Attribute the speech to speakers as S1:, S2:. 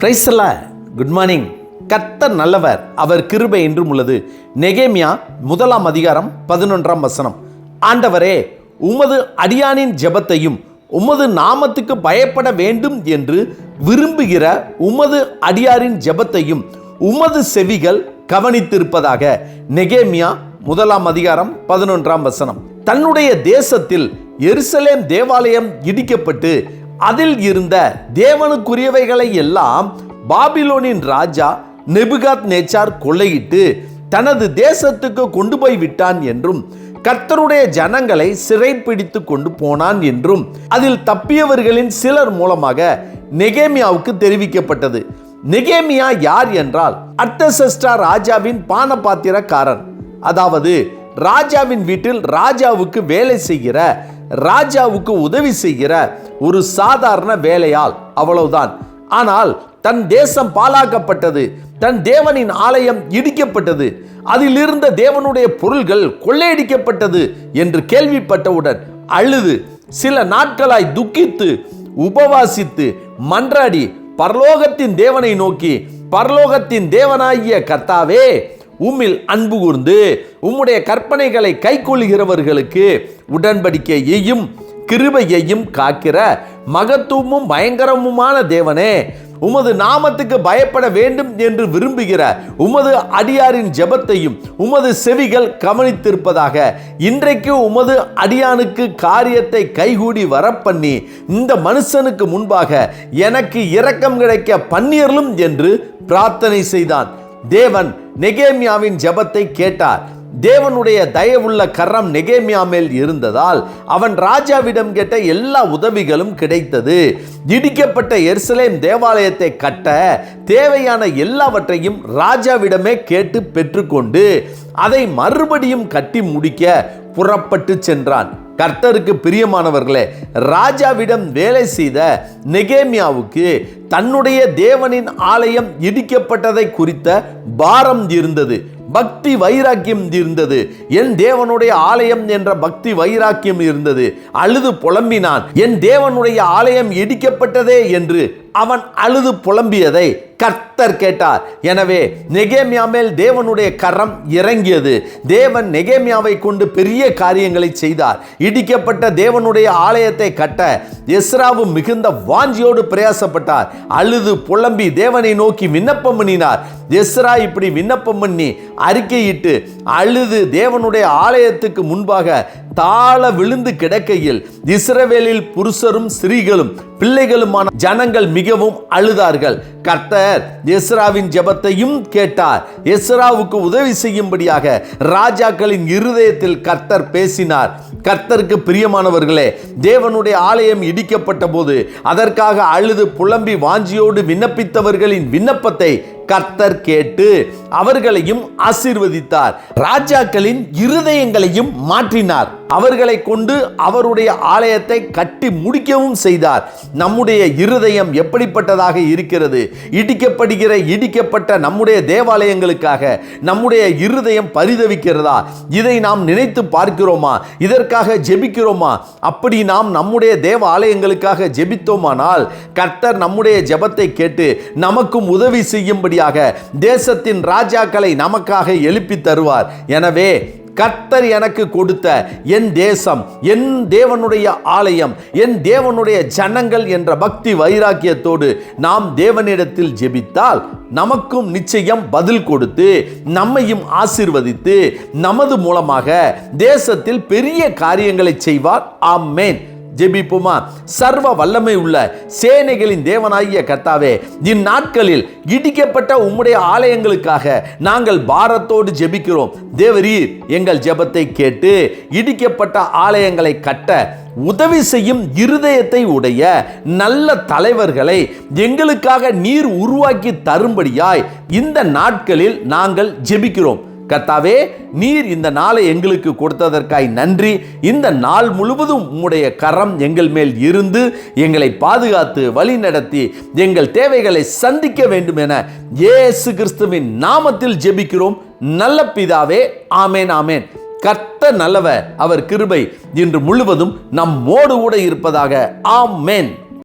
S1: பிரைஸ்ல good morning கர்த்தர் நல்லவர் அவர் கிருபை என்றும் உள்ளது. நெகேமியா முதலாம் அதிகாரம் பதினொன்றாம் வசனம். ஆண்டவரே உமது அடியானின் ஜெபத்தையும் உமது நாமத்துக்கு பயப்பட வேண்டும் என்று விரும்புகிற உமது அடியாரின் ஜெபத்தையும் உமது செவிகள் கவனித்திருப்பதாக. நெகேமியா முதலாம் அதிகாரம் பதினொன்றாம் வசனம். தன்னுடைய தேசத்தில் எருசலேம் தேவாலயம் இடிக்கப்பட்டு அதில் இருந்த தேவனுக்குரியவைகளை எல்லாம் பாபிலோனின் ராஜா நெபுகாத் நேச்சார் கொள்ளையிட்டு தனது தேசத்துக்கு கொண்டு போய் விட்டான் என்றும் கர்த்தருடைய ஜனங்களை சிறைப்பிடித்து கொண்டு போனான் என்றும் அதில் தப்பியவர்களின் சிலர் மூலமாக நெகேமியாவுக்கு தெரிவிக்கப்பட்டது. நெகேமியா யார் என்றால் அர்த்தசஸ்டா ராஜாவின் பானபாத்திரக்காரன் அதாவது ராஜாவின் வீட்டில் ராஜாவுக்கு வேலை செய்கிற ராஜாவுக்கு உதவி செய்கிற ஒரு சாதாரண வேலையால் அவ்வளவுதான். ஆனால் தன் தேசம் பாழாக்கப்பட்டது தன் தேவனின் ஆலயம் இடிக்கப்பட்டது அதில் இருந்த தேவனுடைய பொருள்கள் கொள்ளையடிக்கப்பட்டது என்று கேள்விப்பட்டவுடன் அழுது சில நாட்களாய் துக்கித்து உபவாசித்து மன்றாடி பரலோகத்தின் தேவனை நோக்கி பரலோகத்தின் தேவனாகிய கர்த்தாவே உம்மில் அன்பு கூர்ந்து உம்முடைய கற்பனைகளை கைக்கொள்கிறவர்களுக்கு உடன்படிக்கையையும் கிருபையையும் காக்கிற மகத்துவமும் பயங்கரமுமான தேவனே உமது நாமத்துக்கு பயப்பட வேண்டும் என்று விரும்புகிற உமது அடியாரின் ஜெபத்தையும் உமது செவிகள் கவனித்திருப்பதாக இன்றைக்கு உமது அடியானுக்கு காரியத்தை கைகூடி வரப்பண்ணி இந்த மனுஷனுக்கு முன்பாக எனக்கு இரக்கம் கிடைக்க பன்னீரலும் என்று பிரார்த்தனை செய்தான். தேவன் நெகேமியாவின் ஜபத்தை கேட்டார். தேவனுடைய தயவுள்ள கரம் நெகேமியா மேல் இருந்ததால் அவன் ராஜாவிடம் கேட்ட எல்லா உதவிகளும் கிடைத்தது. இடிக்கப்பட்ட எருசலேம் தேவாலயத்தை கட்ட தேவையான எல்லாவற்றையும் ராஜாவிடமே கேட்டு பெற்றுக்கொண்டு அதை மறுபடியும் கட்டி முடிக்க புறப்பட்டு சென்றான். கர்த்தருக்கு பிரியமானவர்களே ராஜாவிடம் வேலை செய்த நெகேமியாவுக்கு தன்னுடைய தேவனின் ஆலயம் இடிக்கப்பட்டதை குறித்த பாரம் இருந்தது பக்தி வைராக்கியம் இருந்தது. என் தேவனுடைய ஆலயம் என்ற பக்தி வைராக்கியம் இருந்தது. அழுது புலம்பினான் என் தேவனுடைய ஆலயம் இடிக்கப்பட்டதே என்று அவன் அழுது புலம்பியதை கர்த்தர் கேட்டார். எனவே நெகேமியா மேல் தேவனுடைய கரம் இறங்கியது. தேவன் நெகேமியாவை கொண்டு பெரிய காரியங்களை செய்தார். இடிக்கப்பட்ட தேவனுடைய ஆலயத்தை கட்ட எஸ்ராவு மிகுந்த வாஞ்சியோடு பிரயாசப்பட்டார். அழுது புலம்பி தேவனை நோக்கி விண்ணப்பம் பண்ணினார். எஸ்ரா இப்படி விண்ணப்பம் பண்ணி அறிக்கையிட்டு அழுது தேவனுடைய ஆலயத்துக்கு முன்பாக தாழ விழுந்து கிடக்கையில் இஸ்ரவேலில் புருஷரும் ஸ்திரீகளும் பிள்ளைகளுமான ஜனங்கள் மிகவும் அழுதார்கள். கர்த்தர் எஸ்ராவின் ஜெபத்தையும் கேட்டார். எஸ்ராவுக்கு உதவி செய்யும்படியாக ராஜாக்களின் இருதயத்தில் கர்த்தர் பேசினார். கர்த்தருக்கு பிரியமானவர்களே தேவனுடைய ஆலயம் இடிக்கப்பட்ட போது அதற்காக அழுது புலம்பி வாஞ்சியோடு விண்ணப்பித்தவர்களின் விண்ணப்பத்தை கர்த்தர் கேட்டு அவர்களையும் ஆசீர்வதித்தார். ராஜாக்களின் இருதயங்களையும் மாற்றினார். அவர்களை கொண்டு அவருடைய ஆலயத்தை கட்டி முடிக்கவும் செய்தார். நம்முடைய இருதயம் எப்படிப்பட்டதாக இருக்கிறது? இடிக்கப்படுகிற இடிக்கப்பட்ட நம்முடைய தேவாலயங்களுக்காக நம்முடைய இருதயம் பரிதவிக்கிறதா? இதை நாம் நினைத்து பார்க்கிறோமா? இதற்காக ஜெபிக்கிறோமா? அப்படி நாம் நம்முடைய தேவ ஆலயங்களுக்காக ஜெபித்தோமானால் கர்த்தர் நம்முடைய ஜெபத்தை கேட்டு நமக்கும் உதவி செய்யும்படியாக தேசத்தின் ராஜாக்களை நமக்காக எழுப்பி தருவார். எனவே கர்த்தர் எனக்கு கொடுத்த என் தேசம் என் தேவனுடைய ஆலயம் என் தேவனுடைய ஜனங்கள் என்ற பக்தி வைராக்கியத்தோடு நாம் தேவனிடத்தில் ஜெபித்தால் நமக்கும் நிச்சயம் பதில் கொடுத்து நம்மையும் ஆசிர்வதித்து நமது மூலமாக தேசத்தில் பெரிய காரியங்களை செய்வார். ஆம்மேன் ஜெபிப்போமா? சர்வ வல்லமை உள்ள சேனைகளின் தேவனாகிய கர்த்தாவே இந்நாட்களில் இடிக்கப்பட்ட உம்முடைய ஆலயங்களுக்காக நாங்கள் பாரத்தோடு ஜெபிக்கிறோம். தேவரீர் எங்கள் ஜெபத்தை கேட்டு இடிக்கப்பட்ட ஆலயங்களை கட்ட உதவி செய்யும் இருதயத்தை உடைய நல்ல தலைவர்களை எங்களுக்காக நீர் உருவாக்கி தரும்படியாய் இந்த நாட்களில் நாங்கள் ஜெபிக்கிறோம். கத்தாவே நீர் இந்த நாளை எங்களுக்கு கொடுத்ததற்காய் நன்றி. இந்த நாள் முழுவதும் உம்முடைய கரம் எங்கள் மேல் இருந்து எங்களை பாதுகாத்து வழி நடத்தி எங்கள் தேவைகளை சந்திக்க வேண்டும் என இயேசு கிறிஸ்துவின் நாமத்தில் ஜெபிக்கிறோம். நல்ல பிதாவே ஆமேன் ஆமேன். கத்த நல்லவர் அவர் கிருபை இன்று முழுவதும் நம்மோடு கூட இருப்பதாக ஆமேன்.